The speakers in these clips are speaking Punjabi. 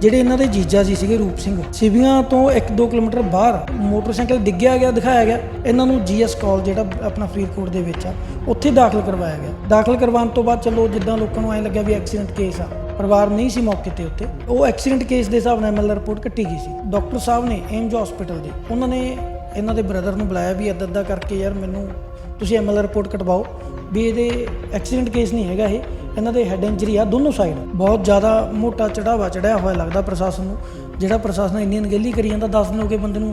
ਜਿਹੜੇ ਇਹਨਾਂ ਦੇ ਜੀਜਾ ਜੀ ਸੀਗੇ ਰੂਪ ਸਿੰਘ, ਸਿਵੀਆਂ ਤੋਂ 1-2 ਕਿਲੋਮੀਟਰ ਬਾਹਰ ਮੋਟਰਸਾਈਕਲ ਡਿੱਗਿਆ ਗਿਆ, ਦਿਖਾਇਆ ਗਿਆ। ਇਹਨਾਂ ਨੂੰ ਜੀਐਸ ਕਾਲ ਜਿਹੜਾ ਆਪਣਾ ਫਰੀਦਕੋਟ ਦੇ ਵਿੱਚ ਆ, ਉੱਥੇ ਦਾਖਲ ਕਰਵਾਇਆ ਗਿਆ। ਦਾਖਲ ਕਰਵਾਉਣ ਤੋਂ ਬਾਅਦ ਚਲੋ ਜਿੱਦਾਂ ਲੋਕਾਂ ਨੂੰ ਐਂ ਲੱਗਿਆ ਵੀ ਐਕਸੀਡੈਂਟ ਕੇਸ ਆ, ਪਰਿਵਾਰ ਨਹੀਂ ਸੀ ਮੌਕੇ ਤੇ ਉੱਤੇ ਉਹ ਐਕਸੀਡੈਂਟ ਕੇਸ ਦੇ ਹਿਸਾਬ ਨਾਲ ਐਮਐਲ ਰਿਪੋਰਟ ਕੱਟੀ ਗਈ ਸੀ। ਡਾਕਟਰ ਸਾਹਿਬ ਨੇ ਏਮਜ ਹਸਪੀਟਲ ਦੇ, ਉਹਨਾਂ ਨੇ ਇਹਨਾਂ ਦੇ ਬ੍ਰਦਰ ਨੂੰ ਬੁਲਾਇਆ ਵੀ ਇੱਦਾਂ ਇੱਦਾਂ ਕਰਕੇ ਯਾਰ ਮੈਨੂੰ ਤੁਸੀਂ ਐਮਐਲ ਰਿਪੋਰਟ ਕਟਵਾਓ, ਵੀ ਇਹਦੇ ਐਕਸੀਡੈਂਟ ਕੇਸ ਨਹੀਂ ਹੈਗਾ ਇਹ। ਇਹਨਾਂ ਦੇ ਹੈਡ ਇੰਜਰੀ ਆ ਦੋਨੋਂ ਸਾਈਡ ਬਹੁਤ ਜ਼ਿਆਦਾ ਮੋਟਾ ਚੜਾਵਾ ਚੜਿਆ ਹੋਇਆ ਲੱਗਦਾ ਪ੍ਰਸ਼ਾਸਨ ਨੂੰ। ਜਿਹੜਾ ਪ੍ਰਸ਼ਾਸਨ ਇੰਨੀ ਅਣਗਹਿਲੀ ਕਰੀ ਜਾਂਦਾ 10 ਦਿਨ ਹੋ ਗਏ ਬੰਦੇ ਨੂੰ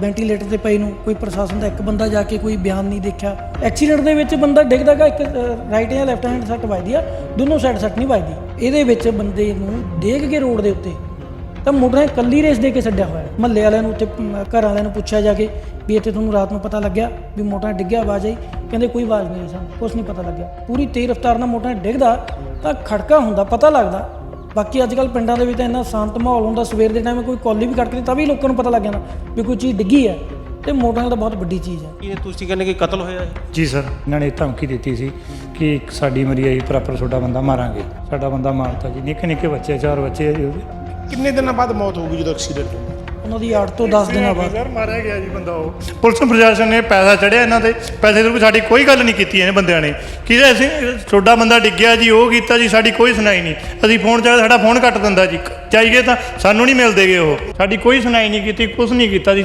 ਵੈਂਟੀਲੇਟਰ ਤੇ ਪਈ ਨੂੰ, ਕੋਈ ਪ੍ਰਸ਼ਾਸਨ ਦਾ ਇੱਕ ਬੰਦਾ ਜਾ ਕੇ ਕੋਈ ਬਿਆਨ ਨਹੀਂ ਦੇਖਿਆ। ਐਕਸੀਡੈਂਟ ਦੇ ਵਿੱਚ ਬੰਦਾ ਡਿੱਗਦਾਗਾ ਇੱਕ ਰਾਈਟ ਜਾਂ ਲੈਫਟ ਹੈਂਡ ਸੱਟ ਵੱਜਦੀ ਆ, ਦੋਨੋਂ ਸਾਈਡ ਸੱਟ ਨਹੀਂ ਵੱਜਦੀ। ਇਹਦੇ ਵਿੱਚ ਬੰਦੇ ਨੂੰ ਡੇਗ ਕੇ ਰੋਡ ਦੇ ਉੱਤੇ ਤਾਂ ਮੋਟਰਾਂ ਕੱਲੀ ਰੇਸ ਦੇ ਕੇ ਛੱਡਿਆ ਹੋਇਆ ਮਹੱਲੇ ਵਾਲਿਆਂ ਨੂੰ ਉੱਥੇ ਘਰ ਵਾਲਿਆਂ ਨੂੰ ਪੁੱਛਿਆ ਜਾ ਕੇ ਵੀ ਇੱਥੇ ਤੁਹਾਨੂੰ ਰਾਤ ਨੂੰ ਪਤਾ ਲੱਗਿਆ ਵੀ ਮੋਟਰਾਂ ਡਿੱਗਿਆ ਆਵਾਜ਼ ਆਈ। ਕਹਿੰਦੇ ਕੋਈ ਆਵਾਜ਼ ਨਹੀਂ ਆਈ ਸਾਨੂੰ ਕੁਝ ਨਹੀਂ ਪਤਾ ਲੱਗਿਆ। ਪੂਰੀ ਤੇਜ਼ ਰਫ਼ਤਾਰ ਨਾਲ ਮੋਟਰਾਂ ਡਿੱਗਦਾ ਤਾਂ ਖੜਕਾ ਹੁੰਦਾ ਪਤਾ ਲੱਗਦਾ। ਬਾਕੀ ਅੱਜ ਕੱਲ ਪਿੰਡਾਂ ਦੇ ਵਿੱਚ ਤਾਂ ਇੰਨਾ ਸ਼ਾਂਤ ਮਾਹੌਲ ਹੁੰਦਾ ਸਵੇਰ ਦੇ ਟਾਈਮ ਕੋਈ ਕੌਲੀ ਵੀ ਖੜਕਦੀ ਤਾਂ ਵੀ ਲੋਕਾਂ ਨੂੰ ਪਤਾ ਲੱਗ ਜਾਂਦਾ ਵੀ ਕੋਈ ਚੀਜ਼ ਡਿੱਗੀ ਹੈ ਤੇ ਮੋਟਰਾਂ ਤਾਂ ਬਹੁਤ ਵੱਡੀ ਚੀਜ਼ ਹੈ। ਕੀ ਤੁਸੀਂ ਕਹਿੰਦੇ ਕਿ ਕਤਲ ਹੋਇਆ ਹੈ ਜੀ ਸਰ ਇਹਨਾਂ ਨੇ ਧਮਕੀ ਦਿੱਤੀ ਸੀ ਕਿ ਇੱਕ ਸਾਡੀ ਮਰੀ ਆਈ ਪ੍ਰੋਪਰ ਤੁਹਾਡਾ ਬੰਦਾ ਮਾਰਾਂਗੇ। ਸਾਡਾ ਬੰਦਾ ਮਾਰਤਾ ਜੀ। ਨਿੱਕੇ ਨਿੱਕੇ ਬੱਚੇ ਚਾਰ ਬੱਚੇ ਆ ਜੀ ਉਹਦੇ। ਕਿੰਨੇ ਦਿਨਾਂ ਬਾਅਦ ਮੌਤ ਹੋ ਗਈ ਜਦੋਂ ਐਕਸੀਡੈਂਟ ਹੋਇਆ ਉਹਨਾਂ ਦੀ 8 ਤੋਂ 10 ਦਿਨਾਂ ਬਾਅਦ। ਸਰ ਮਾਰਿਆ ਗਿਆ ਜੀ ਬੰਦਾ ਉਹ। ਪੁਲਿਸ ਪ੍ਰਸ਼ਾਸਨ ਨੇ ਪੈਸਾ ਚੜਿਆ ਇਹਨਾਂ ਤੇ। ਪੈਸੇ ਦੇ ਰੂਪ ਸਾਡੀ ਕੋਈ ਗੱਲ ਨਹੀਂ ਕੀਤੀ ਇਹਨੇ ਬੰਦਿਆਂ ਨੇ। ਕਿ ਅਸੀਂ ਤੁਹਾਡਾ ਬੰਦਾ ਡਿੱਗਿਆ ਜੀ ਉਹ ਕੀਤਾ ਜੀ ਸਾਡੀ ਕੋਈ ਸੁਣਾਈ ਨਹੀਂ। ਅਸੀਂ ਫੋਨ ਚਾਹ ਸਾਡਾ ਫੋਨ ਕੱਟ ਦਿੰਦਾ ਜੀ। ਚਾਹੀਏ ਤਾਂ ਸਾਨੂੰ ਨਹੀਂ ਮਿਲਦੇਗੇ ਉਹ। ਸਾਡੀ ਕੋਈ ਸੁਣਾਈ ਨਹੀਂ ਕੀਤੀ ਕੁਝ ਨਹੀਂ ਕੀਤਾ ਜੀ।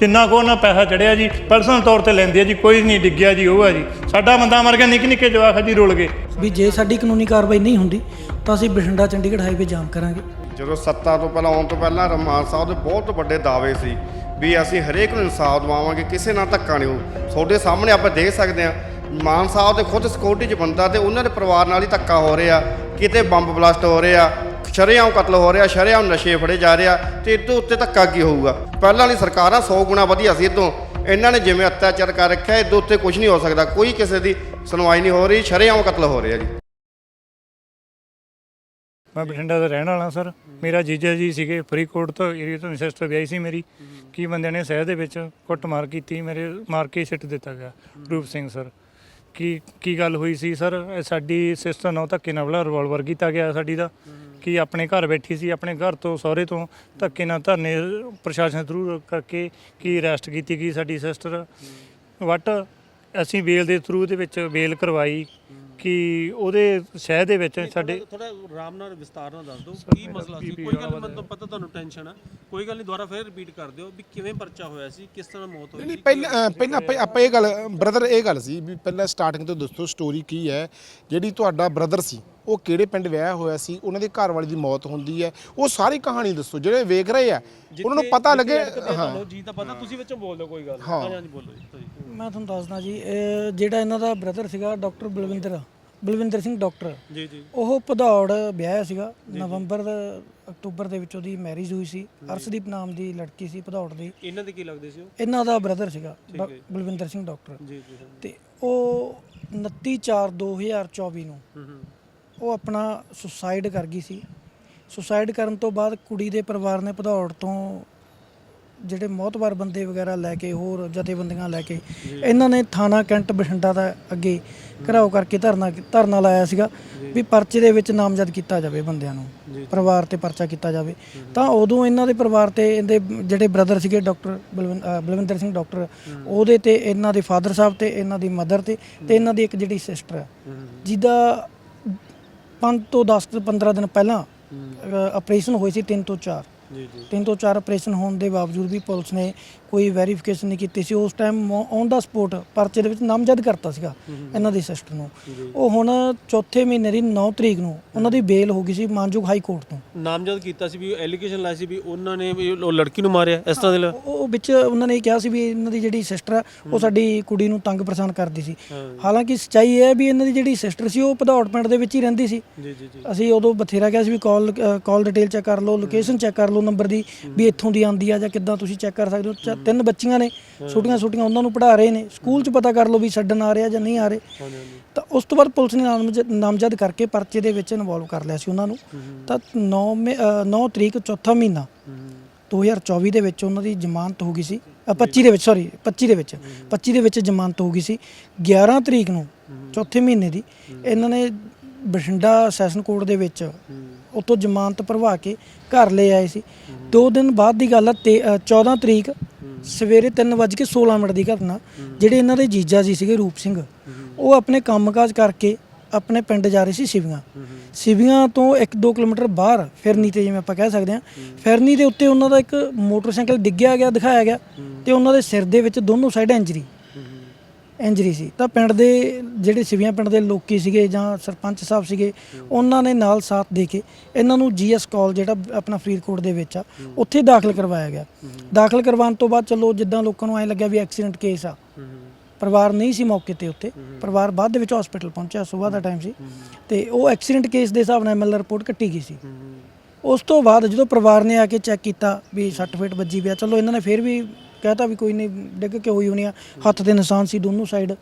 ਜਿੰਨਾ ਕੋ ਉਹਨਾਂ ਪੈਸਾ ਚੜਿਆ ਜੀ ਪਰਸਨਲ ਤੌਰ ਤੇ ਲੈਂਦੇ ਆ ਜੀ ਕੋਈ ਨਹੀਂ ਡਿੱਗਿਆ ਜੀ ਉਹ ਆ ਜੀ। ਸਾਡਾ ਬੰਦਾ ਮਰ ਗਿਆ ਨਿੱਕੇ ਨਿੱਕੇ ਜਵਾਕ ਜੀ ਰੁਲ ਗਏ। ਵੀ ਜੇ ਸਾਡੀ ਕਾਨੂੰਨੀ ਕਾਰਵਾਈ ਨਹੀਂ ਹੁੰਦੀ ਤਾਂ ਅਸੀਂ ਬਠਿੰਡਾ ਚੰਡੀਗੜ੍ਹ ਹਾਈਵੇ ਜਾਮ ਕਰਾਂਗੇ। ਜਦੋਂ ਸੱਤਾ ਤੋਂ ਪਹਿਲਾਂ ਆਉਣ ਤੋਂ ਪਹਿਲਾਂ ਰਮਾਨ ਸਾਹਿਬ ਦੇ ਬਹੁਤ ਵੱਡੇ ਦਾਅਵੇ ਸੀ ਵੀ ਅਸੀਂ ਹਰੇਕ ਨੂੰ ਇਨਸਾਫ ਦਿਵਾਵਾਂਗੇ, ਕਿਸੇ ਨਾਲ ਧੱਕਾ ਨਹੀਂ ਹੋ ਤੁਹਾਡੇ ਸਾਹਮਣੇ ਆਪਾਂ ਦੇਖ ਸਕਦੇ ਹਾਂ, ਮਾਨ ਸਾਹਿਬ ਦੇ ਖੁਦ ਸਿਕਿਉਰਿਟੀ 'ਚ ਬੰਦਾ ਤੇ ਉਹਨਾਂ ਦੇ ਪਰਿਵਾਰ ਨਾਲ ਹੀ ਧੱਕਾ ਹੋ ਰਿਹਾ, ਕਿਤੇ ਬੰਬ ਬਲਾਸਟ ਹੋ ਰਿਹਾ, ਸ਼ਰੇਆਮ ਕਤਲ ਹੋ ਰਿਹਾ, ਸ਼ਰੇਆਮ ਨਸ਼ੇ ਫੜੇ ਜਾ ਰਿਹਾ, ਤੇ ਇਹ ਉੱਤੇ ਧੱਕਾ ਕੀ ਹੋਊਗਾ? ਪਹਿਲਾਂ ਵਾਲੀ ਸਰਕਾਰਾਂ 100 ਗੁਣਾ ਵਧੀਆ ਸੀ ਇਦੋਂ ਇਹਨਾਂ ਨੇ ਜਿਵੇਂ ਅਤਿਆਚਾਰ ਕਰ ਰੱਖਿਆ, ਇਹਦੇ ਉੱਤੇ ਕੁਝ ਨਹੀਂ ਹੋ ਸਕਦਾ। ਕੋਈ ਕਿਸੇ ਦੀ ਸੁਣਵਾਈ ਨਹੀਂ ਹੋ ਰਹੀ, ਸ਼ਰੇਆਮ ਕਤਲ ਹੋ ਰਿਹਾ ਜੀ। ਮੈਂ ਬਠਿੰਡਾ ਦਾ ਰਹਿਣ ਵਾਲਾ, ਸਰ। ਮੇਰਾ ਜੀਜਾ ਜੀ ਸੀਗੇ ਫਰੀਦਕੋਟ ਤੋਂ ਏਰੀਆ ਤੋਂ ਸਿਸਟਰ ਵਿਆਹੀ ਸੀ ਮੇਰੀ। ਕੀ ਬੰਦਿਆਂ ਨੇ ਸ਼ਹਿਰ ਦੇ ਵਿੱਚ ਕੁੱਟਮਾਰ ਕੀਤੀ, ਮੇਰੇ ਮਾਰ ਕੇ ਸਿੱਟ ਦਿੱਤਾ ਗਿਆ, ਰੂਪ ਸਿੰਘ ਸਰ ਕੀ ਕੀ ਗੱਲ ਹੋਈ ਸੀ ਸਰ ਇਹ ਸਾਡੀ ਸਿਸਟਰ ਨੂੰ ਧੱਕੇ ਨਾਲ ਬਲਾ ਰਿਵਾਲਵਰ ਕੀਤਾ ਗਿਆ ਸਾਡੀ ਦਾ। ਕਿ ਆਪਣੇ ਘਰ ਬੈਠੀ ਸੀ, ਆਪਣੇ ਘਰ ਤੋਂ, ਸਹੁਰੇ ਤੋਂ ਧੱਕੇ ਨਾਲ ਧਰਨੇ ਪ੍ਰਸ਼ਾਸਨ ਥਰੂ ਕਰਕੇ ਕੀ ਅਰੈਸਟ ਕੀਤੀ ਗਈ ਸਾਡੀ ਸਿਸਟਰ ਵਟ ਅਸੀਂ ਬੇਲ ਦੇ ਥਰੂ ਦੇ ਵਿੱਚ ਬੇਲ ਕਰਵਾਈ। ਕਿ ਉਹਦੇ ਸ਼ਹਿਰ ਦੇ ਵਿੱਚ ਸਾਡੇ ਥੋੜਾ ਆਰਾਮ ਨਾਲ ਵਿਸਤਾਰ ਨਾਲ ਦੱਸ ਦਿਓ ਕੀ ਮਸਲਾ ਸੀ। ਕੋਈ ਗੱਲ ਮੈਨੂੰ ਪਤਾ ਤੁਹਾਨੂੰ ਟੈਨਸ਼ਨ ਆ। ਕੋਈ ਗੱਲ ਨਹੀਂ ਦੁਬਾਰਾ ਫੇਰ ਰਿਪੀਟ ਕਰ ਦਿਓ ਵੀ ਕਿਵੇਂ ਪਰਚਾ ਹੋਇਆ ਸੀ ਕਿਸ ਤਰ੍ਹਾਂ ਮੌਤ ਹੋਈ ਨਹੀਂ ਸੀ ਪਹਿਲਾਂ ਪਹਿਲਾਂ ਆਪਾਂ ਇਹ ਗੱਲ ਬ੍ਰਦਰ ਇਹ ਗੱਲ ਸੀ ਵੀ ਪਹਿਲਾਂ ਸਟਾਰਟਿੰਗ ਤੋਂ ਦੱਸੋ ਸਟੋਰੀ ਕੀ ਹੈ ਜਿਹੜੀ ਤੁਹਾਡਾ ਬ੍ਰਦਰ ਸੀ। ਉਹ ਕਿਹੜੇ ਪਿੰਡ ਵਿਆਹਿਆ ਹੋਇਆ ਸੀ ਉਹਨਾਂ ਦੇ ਘਰ ਵਾਲੀ ਦੀ ਮੌਤ ਹੁੰਦੀ ਹੈ ਉਹ ਸਾਰੀ ਕਹਾਣੀ ਦੱਸੋ ਜਿਹੜੇ ਵੇਖ ਰਹੇ ਆ ਉਹਨਾਂ ਨੂੰ ਪਤਾ ਲੱਗੇ ਹਾਂ। ਜੀ ਤਾਂ ਪਤਾ ਤੁਸੀਂ ਵਿੱਚੋਂ ਬੋਲ ਦਿਓ ਕੋਈ ਗੱਲ ਹਾਂ। ਹਾਂ ਹਾਂਜੀ ਬੋਲੋ ਜੀ ਮੈਂ ਤੁਹਾਨੂੰ ਦੱਸਦਾ ਜੀ ਇਹ ਜਿਹੜਾ ਇਹਨਾਂ ਦਾ ਬ੍ਰਦਰ ਸੀਗਾ ਡਾਕਟਰ ਬਲਵਿੰਦਰ ਬਲਵਿੰਦਰ ਸਿੰਘ ਡਾਕਟਰ ਜੀ ਜੀ। ਉਹ ਭਦੌੜ ਵਿਆਹਿਆ ਸੀਗਾ ਨਵੰਬਰ ਦਾ- ਅਕਤੂਬਰ ਦੇ ਵਿੱਚ ਉਹਦੀ ਮੈਰਿਜ ਹੋਈ ਸੀ ਅਰਸ਼ਦੀਪ ਨਾਮ ਦੀ ਲੜਕੀ ਸੀ ਭਦੌੜ ਦੀ। ਇਹਨਾਂ ਦੇ ਕੀ ਲੱਗਦੇ ਸੀ ਉਹ? ਇਹਨਾਂ ਦਾ ਬ੍ਰਦਰ ਸੀਗਾ ਬਲਵਿੰਦਰ ਸਿੰਘ ਡਾਕਟਰ ਜੀ ਜੀ। ਤੇ ਉਹ 29 4 2024 ਨੂੰ ਹੂੰ ਹੂੰ। ਉਹ ਆਪਣਾ ਸੁਸਾਈਡ ਕਰ ਗਈ ਸੀ। ਸੁਸਾਈਡ ਕਰਨ ਤੋਂ ਬਾਅਦ ਕੁੜੀ ਦੇ ਪਰਿਵਾਰ ਨੇ ਭਦੌੜ ਤੋਂ ਜਿਹੜੇ ਮੌਤਵਾਰ ਬੰਦੇ ਵਗੈਰਾ ਲੈ ਕੇ ਹੋਰ ਜਥੇਬੰਦੀਆਂ ਲੈ ਕੇ ਇਹਨਾਂ ਨੇ ਥਾਣਾ ਕੈਂਟ ਬਠਿੰਡਾ ਦਾ ਅੱਗੇ ਘਰਾਓ ਕਰਕੇ ਧਰਨਾ ਧਰਨਾ ਲਾਇਆ ਸੀਗਾ ਵੀ ਪਰਚੇ ਦੇ ਵਿੱਚ ਨਾਮਜ਼ਦ ਕੀਤਾ ਜਾਵੇ ਬੰਦਿਆਂ ਨੂੰ ਪਰਿਵਾਰ ਤੇ ਪਰਚਾ ਕੀਤਾ ਜਾਵੇ। ਤਾਂ ਉਦੋਂ ਇਹਨਾਂ ਦੇ ਪਰਿਵਾਰ ਤੇ ਇਹਦੇ ਜਿਹੜੇ ਬ੍ਰਦਰ ਸੀਗੇ ਡਾਕਟਰ ਬਲਵਿੰਦਰ ਸਿੰਘ ਡਾਕਟਰ ਉਹਦੇ ਤੇ ਇਹਨਾਂ ਦੇ ਫਾਦਰ ਸਾਹਿਬ ਤੇ ਇਹਨਾਂ ਦੀ ਮਦਰ ਤੇ ਤੇ ਇਹਨਾਂ ਦੀ ਇੱਕ ਜਿਹੜੀ ਸਿਸਟਰ ਜਿਹਦਾ 5 ਤੋਂ 10 ਤੋਂ 15 ਦਿਨ ਪਹਿਲਾਂ ਆਪਰੇਸ਼ਨ ਹੋਈ ਸੀ 3 ਤੋਂ 4 ਜੀ ਜੀ। ਤਿੰਨ ਤੋਂ ਚਾਰ ਆਪਰੇਸ਼ਨ ਹੋਣ ਦੇ ਬਾਵਜੂਦ ਵੀ ਪੁਲਿਸ ਨੇ ਕੋਈ ਵੈਰੀਫਿਕੇਸ਼ਨ ਨਹੀਂ ਕੀਤੀ ਸੀ। ਉਸ ਟਾਈਮ ਔਨ ਦਾ ਸਪੋਰਟ ਪਰਚੇ ਦੇ ਵਿੱਚ ਨਾਮਜ਼ਦ ਕਰਤਾ ਸੀਗਾ ਇਹਨਾਂ ਦੀ ਸਿਸਟਰ ਨੂੰ। ਉਹ ਹੁਣ ਚੌਥੇ ਮਹੀਨੇ ਦੀ 9 ਤਰੀਕ ਨੂੰ ਉਹਨਾਂ ਦੀ ਬੇਲ ਹੋ ਗਈ ਸੀ ਮਾਨਯੋਗ ਹਾਈ ਕੋਰਟ ਤੋਂ। ਨਾਮਜ਼ਦ ਕੀਤਾ ਸੀ ਵੀ ਐਲੀਗੇਸ਼ਨ ਲਾਈ ਸੀ ਵੀ ਉਹਨਾਂ ਨੇ ਉਹ ਲੜਕੀ ਨੂੰ ਮਾਰਿਆ। ਇਸ ਤਰ੍ਹਾਂ ਦੇ ਉਹ ਵਿੱਚ ਉਹਨਾਂ ਨੇ ਇਹ ਕਿਹਾ ਸੀ ਵੀ ਇਹਨਾਂ ਦੀ ਜਿਹੜੀ ਸਿਸਟਰ ਹੈ ਉਹ ਸਾਡੀ ਕੁੜੀ ਨੂੰ ਤੰਗ ਪਰੇਸ਼ਾਨ ਕਰਦੀ ਸੀ। ਹਾਲਾਂਕਿ ਸੱਚਾਈ ਇਹ ਹੈ ਵੀ ਇਹਨਾਂ ਦੀ ਜਿਹੜੀ ਸਿਸਟਰ ਸੀ ਉਹ ਭਦੌੜ ਪਿੰਡ ਦੇ ਵਿੱਚ ਹੀ ਰਹਿੰਦੀ ਸੀ। ਜੀ ਜੀ ਜੀ। ਅਸੀਂ ਉਦੋਂ ਬਥੇਰਾ ਕਿਹਾ ਸੀ ਵੀ ਕਾਲ ਕਾਲ ਡਿਟੇਲ ਚੈੱਕ ਕਰ ਲਓ ਲੋਕੇਸ਼ਨ ਚੈੱਕ ਕਰ ਲਓ ਨੰਬਰ ਦੀ ਵੀ ਇੱਥੋਂ ਦੀ ਆਂਦੀ ਆ ਜਾਂ ਕਿੱਦਾਂ ਤੁਸੀਂ ਚੈੱਕ ਕਰ ਸਕਦੇ ਹੋ। ਚ- ਤਿੰਨ ਬੱਚੀਆਂ ਨੇ ਛੋਟੀਆਂ ਛੋਟੀਆਂ ਉਹਨਾਂ ਨੂੰ ਪੜ੍ਹਾ ਰਹੇ ਨੇ। ਸਕੂਲ 'ਚ ਪਤਾ ਕਰ ਲਓ ਵੀ ਛੱਡਣ ਆ ਰਿਹਾ ਜਾਂ ਨਹੀਂ ਆ ਰਹੇ। ਹਾਂਜੀ ਹਾਂਜੀ। ਤਾਂ ਉਸ ਤੋਂ ਬਾਅਦ ਪੁਲਿਸ ਨੇ ਨਾਮਜ਼ਦ ਨਾਮਜ਼ਦ ਕਰਕੇ ਪਰਚੇ ਦੇ ਵਿੱਚ ਇਨਵੋਲਵ ਕਰ ਲਿਆ ਸੀ ਉਹਨਾਂ ਨੂੰ। ਤਾਂ 9 9 ਤਰੀਕ ਚੌਥਾ ਮਹੀਨਾ 2024 ਦੇ ਵਿੱਚ ਉਹਨਾਂ ਦੀ ਜ਼ਮਾਨਤ ਹੋ ਗਈ ਸੀ। ਅ, 25 ਦੇ ਵਿੱਚ ਸੌਰੀ 25 ਦੇ ਵਿੱਚ। 25 ਦੇ ਵਿੱਚ ਜ਼ਮਾਨਤ ਹੋ ਗਈ ਸੀ। 11 ਤਰੀਕ ਨੂੰ ਚੌਥੇ ਮਹੀਨੇ ਦੀ ਇਹਨਾਂ ਨੇ ਬਠਿੰਡਾ ਸੈਸ਼ਨ ਕੋਰਟ ਦੇ ਵਿੱਚ ਉੱਥੋਂ ਜ਼ਮਾਨਤ ਭਰਵਾ ਕੇ ਘਰ ਲੈ ਆਏ ਸੀ। ਦੋ ਦਿਨ ਬਾਅਦ ਦੀ ਗੱਲ ਆ ਤੇ ਅ, 14 ਤਰੀਕ ਸਵੇਰੇ 3:16 ਮਿੰਟ ਦੀ ਘਟਨਾ ਜਿਹੜੇ ਇਹਨਾਂ ਦੇ ਜੀਜਾ ਜੀ ਸੀਗੇ ਰੂਪ ਸਿੰਘ ਉਹ ਆਪਣੇ ਕੰਮਕਾਜ ਕਰਕੇ ਆਪਣੇ ਪਿੰਡ ਜਾ ਰਹੇ ਸੀ ਸਿਵੀਆਂ। ਸਿਵੀਆਂ ਤੋਂ 1-2 ਕਿਲੋਮੀਟਰ ਬਾਹਰ ਫਿਰਨੀ ਤੇ ਜਿਵੇਂ ਆਪਾਂ ਕਹਿ ਸਕਦੇ ਹਾਂ। ਫਿਰਨੀ ਦੇ ਉੱਤੇ ਉਹਨਾਂ ਦਾ ਇੱਕ ਮੋਟਰਸਾਈਕਲ ਡਿੱਗਿਆ ਗਿਆ ਦਿਖਾਇਆ ਗਿਆ ਤੇ ਉਹਨਾਂ ਦੇ ਸਿਰ ਦੇ ਵਿੱਚ ਦੋਨੋਂ ਸਾਈਡ ਇੰਜਰੀ। ਇੰਜਰੀ ਸੀ। ਤਾਂ ਪਿੰਡ ਦੇ ਜਿਹੜੇ ਸਿਵੀਆਂ ਪਿੰਡ ਦੇ ਲੋਕੀ ਸੀਗੇ ਜਾਂ ਸਰਪੰਚ ਸਾਹਿਬ ਸੀਗੇ, ਉਹਨਾਂ ਨੇ ਨਾਲ ਸਾਥ ਦੇ ਕੇ ਇਹਨਾਂ ਨੂੰ ਜੀਐਸ ਕਾਲ ਜਿਹੜਾ ਆਪਣਾ ਫਰੀਦਕੋਟ ਦੇ ਵਿੱਚ ਆ, ਉੱਥੇ ਦਾਖਲ ਕਰਵਾਇਆ ਗਿਆ। ਦਾਖਲ ਕਰਵਾਉਣ ਤੋਂ ਬਾਅਦ ਚਲੋ ਜਿੱਦਾਂ ਲੋਕਾਂ ਨੂੰ ਐ ਲੱਗਿਆ ਵੀ ਐਕਸੀਡੈਂਟ ਕੇਸ ਆ। ਪਰਿਵਾਰ ਨਹੀਂ ਸੀ ਮੌਕੇ ਤੇ ਉੱਤੇ ਪਰਿਵਾਰ ਬਾਅਦ ਦੇ ਵਿੱਚ ਹਸਪੀਟਲ ਪਹੁੰਚਿਆ, ਸਵੇਰ ਦਾ ਟਾਈਮ ਸੀ। ਤੇ ਉਹ ਐਕਸੀਡੈਂਟ ਕੇਸ ਦੇ ਹਿਸਾਬ ਨਾਲ ਐਮਐਲ ਰਿਪੋਰਟ ਕੱਟੀ ਗਈ ਸੀ। ਉਸ ਤੋਂ ਬਾਅਦ ਜਦੋਂ ਪਰਿਵਾਰ ਨੇ ਆ ਕੇ ਚੈੱਕ ਕੀਤਾ ਵੀ ਸੱਟ ਫੇਟ ਵੱਜੀ ਪਿਆ ਚਲੋ ਇਹਨਾਂ ਨੇ ਫਿਰ ਵੀ ਕਹਿਤਾ ਵੀ ਕੋਈ ਨਹੀਂ, ਡਿੱਗ ਕੇ ਹੋਈ ਹੋਣੀ ਆ। ਹੱਥ ਦੇ ਨਿਸ਼ਾਨ ਸੀ ਦੋਨੋਂ ਸਾਈਡ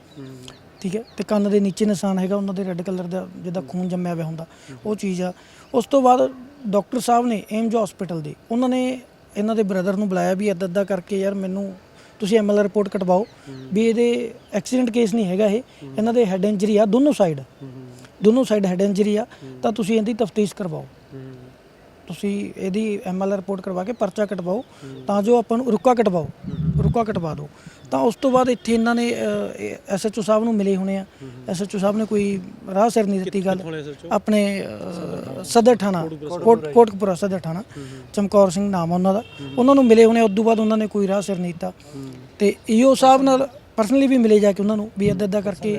ਠੀਕ ਹੈ? ਤੇ ਕੰਨ ਦੇ ਨੀਚੇ ਨਿਸ਼ਾਨ ਹੈਗਾ, ਉਹਨਾਂ ਦੇ ਰੈੱਡ ਕਲਰ ਦਾ ਜਿੱਦਾਂ ਖੂਨ ਜੰਮਿਆ ਹੋਇਆ ਹੁੰਦਾ, ਉਹ ਚੀਜ਼ ਆ। ਉਸ ਤੋਂ ਬਾਅਦ ਡਾਕਟਰ ਸਾਹਿਬ ਨੇ ਏਮਜ ਹਸਪੀਟਲ ਦੇ, ਉਹਨਾਂ ਨੇ ਇਹਨਾਂ ਦੇ ਬ੍ਰਦਰ ਨੂੰ ਬੁਲਾਇਆ ਵੀ ਇੱਦਾਂ ਇੱਦਾਂ ਕਰਕੇ ਯਾਰ ਮੈਨੂੰ ਤੁਸੀਂ ਐਮਐਲ ਰਿਪੋਰਟ ਕਟਵਾਓ। ਵੀ ਇਹਦੇ ਐਕਸੀਡੈਂਟ ਕੇਸ ਨਹੀਂ ਹੈਗਾ ਇਹ, ਇਹਨਾਂ ਦੇ ਹੈਡ ਇੰਜਰੀ ਆ ਦੋਨੋਂ ਸਾਈਡ ਦੋਨੋਂ ਸਾਈਡ ਹੈਡ ਇੰਜਰੀ ਆ, ਤਾਂ ਤੁਸੀਂ ਇਹਦੀ ਤਫਤੀਸ਼ ਕਰਵਾਓ। ਤੁਸੀਂ ਇਹਦੀ ਐਮਐਲ ਰਿਪੋਰਟ ਕਰਵਾ ਕੇ ਪਰਚਾ ਕਟਵਾਓ ਤਾਂ ਜੋ ਆਪਾਂ ਨੂੰ ਰੁਕਾ ਕਟਵਾਓ ਰੁਕਾ ਕਟਵਾ ਦਿਓ। ਤਾਂ ਉਸ ਤੋਂ ਬਾਅਦ ਇੱਥੇ ਇਹਨਾਂ ਨੇ ਐਸਐਚਓ ਸਾਹਿਬ ਨੂੰ ਮਿਲੇ ਹੋਣੇ ਆ। ਐਸਐਚਓ ਸਾਹਿਬ ਨੇ ਕੋਈ ਰਾਹ ਸਿਰ ਨਹੀਂ ਦਿੱਤੀ ਗੱਲ। ਆਪਣੇ ਸਦਰ ਥਾਣਾ ਕੋਟ ਕੋਟਕਪੁਰਾ ਸਦਰ ਥਾਣਾ। ਚਮਕੌਰ ਸਿੰਘ ਨਾਮ ਉਹਨਾਂ ਦਾ। ਉਹਨਾਂ ਨੂੰ ਮਿਲੇ ਹੋਣੇ ਉਸ ਤੋਂ ਬਾਅਦ ਉਹਨਾਂ ਨੇ ਕੋਈ ਰਾਹ ਸਿਰ ਨਹੀਂ ਦਿੱਤਾ। ਤੇ ਈਓ ਸਾਹਿਬ ਨਾਲ ਪਰਸਨਲੀ ਵੀ ਮਿਲੇ ਜਾ ਕੇ ਉਹਨਾਂ ਨੂੰ ਵੀ ਇੱਦਾਂ ਇੱਦਾਂ ਕਰਕੇ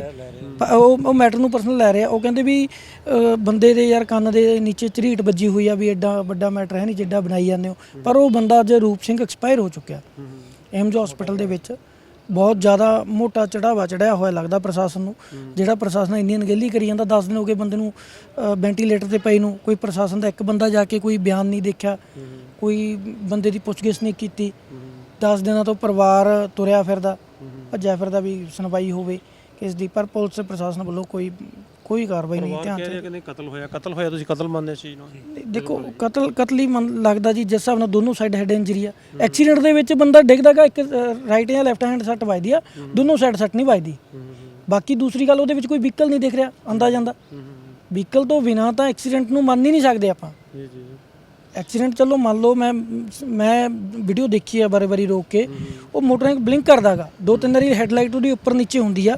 ਪ- ਉਹ ਉਹ ਮੈਟਰ ਨੂੰ ਪਰਸਨਲ ਲੈ ਰਿਹਾ ਉਹ ਕਹਿੰਦੇ ਵੀ ਅਹ, ਬੰਦੇ ਦੇ ਯਾਰ ਕੰਨ ਦੇ ਨੀਚੇ ਝਰੀਟ ਵੱਜੀ ਹੋਈ ਆ ਵੀ ਐਡਾ ਵੱਡਾ ਮੈਟਰ ਹੈ ਨਹੀਂ ਜਿੱਡਾ ਬਣਾਈ ਜਾਂਦੇ ਹੋ। ਪਰ ਉਹ ਬੰਦਾ ਅੱਜ ਰੂਪ ਸਿੰਘ ਐਕਸਪਾਇਰ ਹੋ ਚੁੱਕਿਆ। ਐਮਜ ਹਸਪੀਟਲ ਦੇ ਵਿੱਚ ਬਹੁਤ ਜ਼ਿਆਦਾ ਮੋਟਾ ਚੜਾਵਾ ਚੜਿਆ ਹੋਇਆ ਲੱਗਦਾ ਪ੍ਰਸ਼ਾਸਨ ਨੂੰ। ਜਿਹੜਾ ਪ੍ਰਸ਼ਾਸਨ ਇੰਨੀ ਅਣਗਹਿਲੀ ਕਰੀ ਜਾਂਦਾ 10 ਦਿਨ ਹੋ ਗਏ ਬੰਦੇ ਨੂੰ ਵੈਂਟੀਲੇਟਰ ਤੇ ਪਈ ਨੂੰ। ਕੋਈ ਪ੍ਰਸ਼ਾਸਨ ਦਾ ਇੱਕ ਬੰਦਾ ਜਾ ਕੇ ਕੋਈ ਬਿਆਨ ਨਹੀਂ ਦੇਖਿਆ। ਕੋਈ ਬੰਦੇ ਦੀ ਪੁੱਛਗਿੱਛ ਨਹੀਂ ਕੀਤੀ। 10 ਦਿਨਾਂ ਤੋਂ ਪਰਿਵਾਰ ਤੁਰਿਆ ਫਿਰਦਾ। ਭੱਜਿਆ ਫਿਰਦਾ ਵੀ ਸੁਣਵਾਈ ਹੋਵੇ ਕਿਸ ਦੀ ਪਰ ਪੁਲਿਸ ਪ੍ਰਸ਼ਾਸਨ ਵੱਲੋਂ ਕੋਈ ਕੋਈ ਕਾਰਵਾਈ ਨਹੀਂ ਧਿਆਨ ਚ ਰਹੇ ਕਿ ਨਹੀਂ ਕਤਲ ਹੋਇਆ ਕਤਲ ਹੋਇਆ ਤੁਸੀਂ ਕਤਲ ਮੰਨਦੇ ਚੀਜ਼ ਨੂੰ? ਦੇਖੋ ਕਤਲ ਕਤਲ ਮੰਨ- ਲੱਗਦਾ ਜੀ ਜਿਸ ਹਿਸਾਬ ਨਾਲ ਦੋਨੋਂ ਸਾਈਡ ਹੈਡ ਇੰਜਰੀ ਆ। ਐਕਸੀਡੈਂਟ ਦੇ ਵਿੱਚ ਬੰਦਾ ਡਿੱਗਦਾਗਾ ਇੱਕ ਰਾਈਟ ਜਾਂ ਲੈਫਟ ਹੈਂਡ ਸੱਟ ਵੱਜਦੀ ਆ ਦੋਨੋਂ ਸਾਈਡ ਸੱਟ ਨਹੀਂ ਵੱਜਦੀ। ਬਾਕੀ ਦੂਸਰੀ ਗੱਲ ਉਹਦੇ ਵਿੱਚ ਕੋਈ ਵਹੀਕਲ ਨਹੀਂ ਦਿਖ ਰਿਹਾ ਆਂਦਾ ਜਾਂਦਾ। ਵਹੀਕਲ ਤੋਂ ਬਿਨਾ ਤਾਂ ਐਕਸੀਡੈਂਟ ਨੂੰ ਮੰਨ ਹੀ ਨਹੀਂ ਸਕਦੇ ਆਪਾਂ। ਜੀ ਜੀ। ਐਕਸੀਡੈਂਟ, ਚਲੋ ਮੰਨ ਲਓ ਮੈਂ ਮੈਂ ਵੀਡੀਓ ਦੇਖੀ ਆ ਬਾਰੇ-ਬਾਰੀ ਰੋਕ ਕੇ। ਉਹ ਮੋਟਰ ਬਲਿੰਕ ਕਰਦਾਗਾ। ਦੋ ਤਿੰਨ ਵਾਰੀ ਹੈਡਲਾਈਟ ਉਹਦੀ ਉੱਪਰ ਨੀਚੇ ਹੁੰਦੀ ਆ।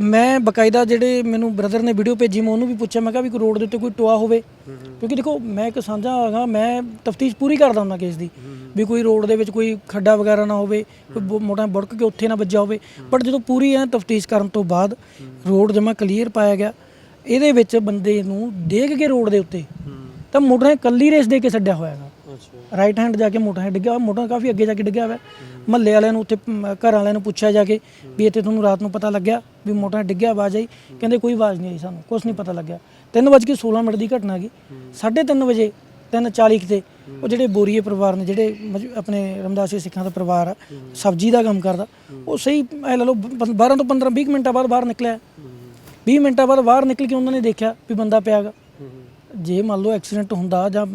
ਮੈਂ ਬਕਾਇਦਾ ਜਿਹੜੇ ਮੈਨੂੰ ਬ੍ਰਦਰ ਨੇ ਵੀਡੀਓ ਭੇਜੀ, ਮੈਂ ਉਹਨੂੰ ਵੀ ਪੁੱਛਿਆ, ਮੈਂ ਕਿਹਾ ਵੀ ਕੋਈ ਰੋਡ ਦੇ ਉੱਤੇ ਕੋਈ ਟੋਆ ਹੋਵੇ। ਕਿਉਂਕਿ ਦੇਖੋ, ਮੈਂ ਇੱਕ ਸਾਂਝਾ ਹੈਗਾ, ਮੈਂ ਤਫਤੀਸ਼ ਪੂਰੀ ਕਰਦਾ ਹੁੰਦਾ ਕੇਸ ਦੀ। ਵੀ ਕੋਈ ਰੋਡ ਦੇ ਵਿੱਚ ਕੋਈ ਖੱਡਾ ਵਗੈਰਾ ਨਾ ਹੋਵੇ, ਕੋਈ ਬੋ- ਮੋਟਾ ਬੁੜਕ ਕੇ ਉੱਥੇ ਨਾ ਵੱਜਾ ਹੋਵੇ। ਬਟ ਜਦੋਂ ਪੂਰੀ ਐ ਤਫਤੀਸ਼ ਕਰਨ ਤੋਂ ਬਾਅਦ ਰੋਡ ਜਮਾ ਕਲੀਅਰ ਪਾਇਆ ਗਿਆ, ਇਹਦੇ ਵਿੱਚ ਬੰਦੇ ਨੂੰ ਦੇਖ ਕੇ ਰੋਡ ਦੇ ਉੱਤੇ। ਤਾਂ ਮੋਟਰ ਕੱਲੀ ਰੇਸ ਦੇ ਕੇ ਛੱਡਿਆ ਹੋਇਆ ਹੈਗਾ। ਅੱਛਾ। ਰਾਈਟ ਹੈਂਡ ਜਾ ਕੇ ਮੋਟਰ ਡਿੱਗਿਆ ਮੋਟਰ ਕਾਫੀ ਅੱਗੇ ਜਾ ਕੇ ਡਿੱਗਿਆ ਹੋਇਆ। ਮਹੱਲੇ ਵਾਲਿਆਂ ਨੂੰ ਉੱਥੇ ਘਰ ਵਾਲਿਆਂ ਨੂੰ ਪੁੱਛਿਆ ਜਾ ਕੇ ਵੀ ਇੱਥੇ ਤੁਹਾਨੂੰ ਰਾਤ ਨੂੰ ਪਤਾ ਲੱਗਿਆ ਵੀ ਮੋਟਰ ਡਿੱਗਿਆ ਆਵਾਜ਼ ਆਈ। ਕਹਿੰਦੇ ਕੋਈ ਆਵਾਜ਼ ਨਹੀਂ ਆਈ ਸਾਨੂੰ ਕੁਝ ਨਹੀਂ ਪਤਾ ਲੱਗਿਆ। 3:16 ਮਿੰਟ ਦੀ ਘਟਨਾ ਗਈ 3:30 ਵਜੇ 3:40 ਤੇ ਉਹ ਜਿਹੜੇ ਬੋਰੀਏ ਪਰਿਵਾਰ ਨੇ ਜਿਹੜੇ ਆਪਣੇ ਰਮਦਾਸੀ ਸਿੱਖਾਂ ਦਾ ਪਰਿਵਾਰ ਆ ਸਬਜ਼ੀ ਦਾ ਕੰਮ ਕਰਦਾ ਉਹ ਸਹੀ ਐ ਲਾ ਲਓ 12 ਤੋਂ 15 20 ਮਿੰਟਾਂ ਬਾਅਦ ਬਾਹਰ ਨਿਕਲਿਆ। 20 ਮਿੰਟਾਂ ਬਾਅਦ ਬਾਹਰ ਨਿਕਲ ਕੇ ਉਹਨਾਂ ਨੇ ਦੇਖਿਆ ਵੀ ਬੰਦਾ ਪਿਆਗਾ ਜੇ ਮੰਨ ਲਓ ਐਕਸੀਡੈਂਟ ਹੁੰਦਾ ਜਾਂ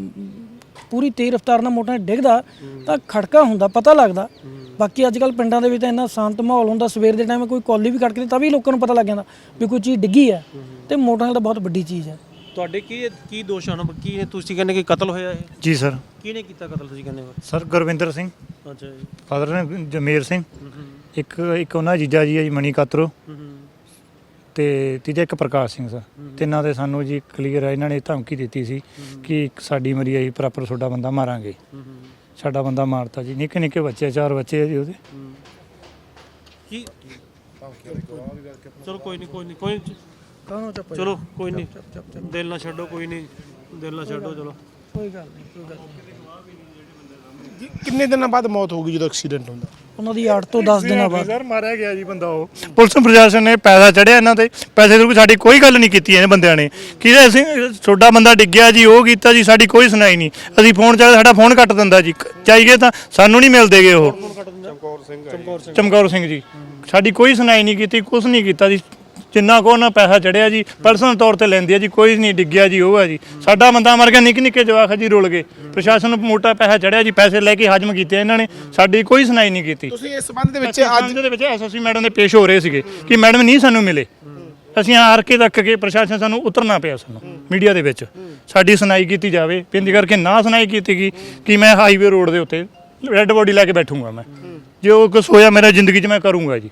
ਪੂਰੀ ਤੇਜ਼ ਰਫ਼ਤਾਰ ਨਾਲ ਮੋਟਰ ਡਿੱਗਦਾ ਤਾਂ ਖੜਕਾ ਹੁੰਦਾ ਪਤਾ ਲੱਗਦਾ। ਬਾਕੀ ਅੱਜ ਕੱਲ ਪਿੰਡਾਂ ਦੇ ਵਿੱਚ ਤਾਂ ਇੰਨਾ ਸ਼ਾਂਤ ਮਾਹੌਲ ਹੁੰਦਾ ਸਵੇਰ ਦੇ ਟਾਈਮ ਕੋਈ ਕੌਲੀ ਵੀ ਕੱਟ ਕੇ ਤਾਂ ਵੀ ਲੋਕਾਂ ਨੂੰ ਪਤਾ ਲੱਗ ਜਾਂਦਾ ਵੀ ਕੋਈ ਚੀਜ਼ ਡਿੱਗੀ ਹੈ ਤੇ ਮੋਟਰਸਾਈਕਲ ਤਾਂ ਬਹੁਤ ਵੱਡੀ ਚੀਜ਼ ਹੈ। ਤੁਹਾਡੇ ਕੀ ਕੀ ਦੋਸ਼ ਹਨ ਕੀ ਤੁਸੀਂ ਕਹਿੰਦੇ ਕਿ ਕਤਲ ਹੋਇਆ ਇਹ? ਜੀ ਸਰ। ਕਿਹਨੇ ਕੀਤਾ ਕਤਲ ਤੁਸੀਂ ਕਹਿੰਦੇ ਹੋ? ਸਰ ਗੁਰਵਿੰਦਰ ਸਿੰਘ। ਅੱਛਾ ਜੀ। ਫਾਦਰ ਨੇ ਜਮੇਰ ਸਿੰਘ। ਇੱਕ ਇੱਕ ਉਹਨਾਂ ਦਾ ਜੀਜਾ ਜੀ ਹੈ ਜੀ ਮਣੀ ਕਾਤਰੋ। ਤੇ ਤੀਜਾ ਇੱਕ ਪ੍ਰਕਾਸ਼ ਸਿੰਘ ਸਰ। ਤਿੰਨਾਂ ਦੇ ਸਾਨੂੰ ਜੀ ਕਲੀਅਰ ਹੈ ਇਹਨਾਂ ਨੇ ਧਮਕੀ ਦਿੱਤੀ ਸੀ ਕਿ ਸਾਡੀ ਮਰੀ ਆਈ ਪ੍ਰੋਪਰ ਤੁਹਾਡਾ ਬੰਦਾ ਮਾਰਾਂਗੇ। ਸਾਡਾ ਬੰਦਾ ਮਾਰਤਾ ਜੀ। ਨਿੱਕੇ ਨਿੱਕੇ ਬੱਚੇ ਚਾਰ ਬੱਚੇ ਆ ਜੀ ਉਹਦੇ। ਕੀ? ਚਲੋ ਕੋਈ ਨਹੀਂ ਕੋਈ ਨਹੀਂ ਕੋਈ ਨੀ। ਕਾਹਨੂੰ ਚੱਪ ਚਲੋ ਕੋਈ ਨਹੀਂ। ਦਿਲ ਨਾ ਛੱਡੋ ਕੋਈ ਨਹੀਂ। ਦਿਲ ਨਾ ਛੱਡੋ ਚਲੋ। ਕੋਈ ਗੱਲ ਨਹੀਂ ਕੋਈ ਗੱਲ ਨਹੀਂ। ਜੀ, ਕਿੰਨੇ ਦਿਨਾਂ ਬਾਅਦ ਮੌਤ ਹੋ ਗਈ ਜਦੋਂ ਐਕਸੀਡੈਂਟ ਹੁੰਦਾ? ਉਹਨਾਂ ਦੀ 8 ਤੋਂ 10 ਦਿਨਾਂ ਬਾਅਦ। ਸਰ ਮਾਰਿਆ ਗਿਆ ਜੀ ਬੰਦਾ ਉਹ। ਪੁਲਿਸ ਪ੍ਰਸ਼ਾਸਨ ਨੇ ਪੈਸਾ ਚੜਿਆ ਇਹਨਾਂ ਤੇ। ਪੈਸੇ ਦੀ ਸਾਡੀ ਕੋਈ ਗੱਲ ਨਹੀਂ ਕੀਤੀ ਇਹ ਬੰਦਿਆਂ ਨੇ। ਕਿ ਅਸੀਂ ਤੁਹਾਡਾ ਬੰਦਾ ਡਿੱਗਿਆ ਜੀ ਉਹ ਕੀਤਾ ਜੀ ਸਾਡੀ ਕੋਈ ਸੁਣਾਈ ਨਹੀਂ। ਅਸੀਂ ਫੋਨ ਚਾਹ ਸਾਡਾ ਫੋਨ ਕੱਟ ਦਿੰਦਾ ਜੀ। ਚਾਹੀਏ ਤਾਂ ਸਾਨੂੰ ਨਹੀਂ ਮਿਲਦੇਗੇ ਉਹ। ਚਮਕੌਰ ਸਿੰਘ ਚਮਕੌਰ ਸਿੰਘ ਜੀ। ਸਾਡੀ ਕੋਈ ਸੁਣਾਈ ਨਹੀਂ ਕੀਤੀ ਕੁਝ ਨਹੀਂ ਕੀਤਾ ਜੀ। ਜਿੰਨਾ ਕੋ ਉਹਨਾਂ ਪੈਸਾ ਚੜਿਆ ਜੀ ਪਰਸਨਲ ਤੌਰ ਤੇ ਲੈਂਦੇ ਆ ਜੀ ਕੋਈ ਨਹੀਂ ਡਿੱਗਿਆ ਜੀ ਉਹ ਹੈ ਜੀ। ਸਾਡਾ ਬੰਦਾ ਮਰ ਗਿਆ ਨਿੱਕੇ ਨਿੱਕੇ ਜਵਾਕ ਜੀ ਰੁਲ ਗਏ। ਪ੍ਰਸ਼ਾਸਨ ਨੂੰ ਮੋਟਾ ਪੈਸਾ ਚੜਿਆ ਜੀ ਪੈਸੇ ਲੈ ਕੇ ਹਜਮ ਕੀਤੇ ਇਹਨਾਂ ਨੇ। ਸਾਡੀ ਕੋਈ ਸੁਣਾਈ ਨਹੀਂ ਕੀਤੀ। ਤੁਸੀਂ ਇਸ ਸੰਬੰਧ ਦੇ ਵਿੱਚ ਅੱਜ ਦੇ ਵਿੱਚ ਐਸਐਸਸੀ ਮੈਡਮ ਦੇ ਪੇਸ਼ ਹੋ ਰਹੇ ਸੀਗੇ ਕਿ ਮੈਡਮ ਨਹੀਂ ਸਾਨੂੰ ਮਿਲੇ। ਅਸੀਂ ਹਾਰ ਕੇ ਤੱਕ ਕੇ ਪ੍ਰਸ਼ਾਸਨ ਸਾਨੂੰ ਉਤਰਨਾ ਪਿਆ ਸਾਨੂੰ ਮੀਡੀਆ ਦੇ ਵਿੱਚ। ਸਾਡੀ ਸੁਣਾਈ ਕੀਤੀ ਜਾਵੇ ਬੇਨਤੀ ਕਰਕੇ ਨਾ ਸੁਣਾਈ ਕੀਤੀ ਗਈ ਕਿ ਮੈਂ ਹਾਈਵੇ ਰੋਡ ਦੇ ਉੱਤੇ ਰੈੱਡ ਬੋਡੀ ਲੈ ਕੇ ਬੈਠੂੰਗਾ ਮੈਂ। ਜੇ ਉਹ ਕੁਛ ਹੋਇਆ ਮੇਰਾ ਜ਼ਿੰਦਗੀ 'ਚ ਮੈਂ ਕਰੂੰਗਾ ਜੀ।